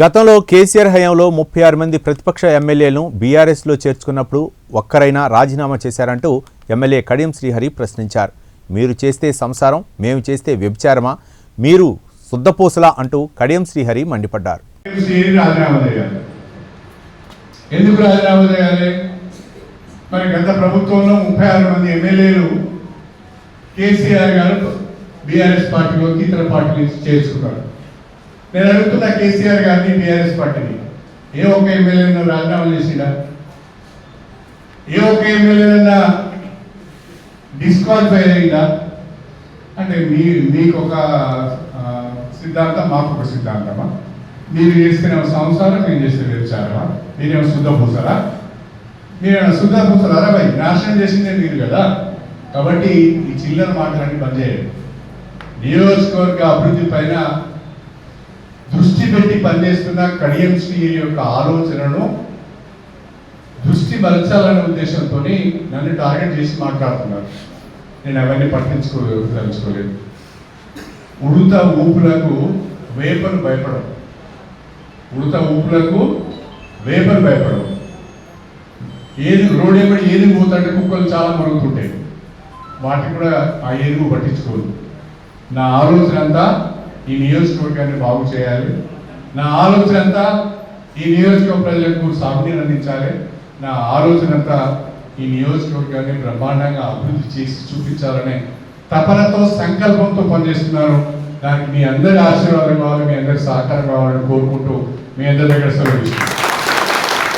గతంలో కేసీఆర్ హయాంలో ముప్పై ఆరు మంది ప్రతిపక్ష ఎమ్మెల్యేలను బీఆర్ఎస్లో చేర్చుకున్నప్పుడు ఒక్కరైనా రాజీనామా చేశారంటూ ఎమ్మెల్యే కడియం శ్రీహరి ప్రశ్నించారు. మీరు చేస్తే సంసారం మేము చేస్తే వ్యభిచారమా? మీరు శుద్ధపూసలా అంటూ కడియం శ్రీహరి మండిపడ్డారు. ఎందుకు రాజీనామా చేయాలి? మరి గత ప్రభుత్వంలో ముప్పై ఆరు మంది ఎమ్మెల్యేలు కేసీఆర్ గారు బీఆర్ఎస్ పార్టీలోకి ఇతర పార్టీలు చేర్చుకున్నారు. నేను అడుగుతున్న కేసీఆర్ గారిని టీఆర్ఎస్ పార్టీని ఏ ఒక్క ఎమ్మెల్యేను రాజీనామా చేసినా ఏ ఒక్క ఎమ్మెల్యేనన్నా డిస్క్వాలిఫై అయిందా అంటే మీ మీకు ఒక సిద్ధాంతం మాకు ఒక సిద్ధాంతమా? మీరు చేసిన సంసారం మేము చేసిన వ్యభిచారమా? మీరేమో శుద్ధ పూసరా మీరేమో శుద్ధ పూసలారా భయ్ నాశనం చేసిందే మీరు కదా. కాబట్టి ఈ చిల్లర మాటలన్నీ పనిచేయండి నియోజకవర్గ అభివృద్ధి పైన దృష్టి పెట్టి పనిచేస్తున్న కడియం శ్రీ యొక్క ఆలోచనను దృష్టి మలచాలనే ఉద్దేశంతో నన్ను టార్గెట్ చేసి మాట్లాడుతున్నారు. నేను అవన్నీ పట్టించుకోదలుచుకోలేదు ఉడుత ఊపులకు వేపను భయపడవు ఉడత ఊపులకు వేపను భయపడవు ఏది రోడ్ ఏమడి ఏది పోతుంటే కుక్కలు చాలా మరుగుతుంటాయి. వాటిని కూడా ఆ ఏనుగు పట్టించుకోదు. నా ఆలోచన అంతా ఈ నియోజకవర్గాన్ని బాగు చేయాలి. నా ఆలోచన అంతా ఈ నియోజకవర్గ ప్రజలకు సాగునీరు అందించాలి. నా ఆలోచన అంతా ఈ నియోజకవర్గాన్ని బ్రహ్మాండంగా అభివృద్ధి చేసి చూపించాలనే తపనతో సంకల్పంతో పనిచేస్తున్నారు. దానికి మీ అందరి ఆశీర్వాదం కావాలి మీ అందరి సహకారం కావాలని కోరుకుంటూ మీ అందరి దగ్గర సెలవు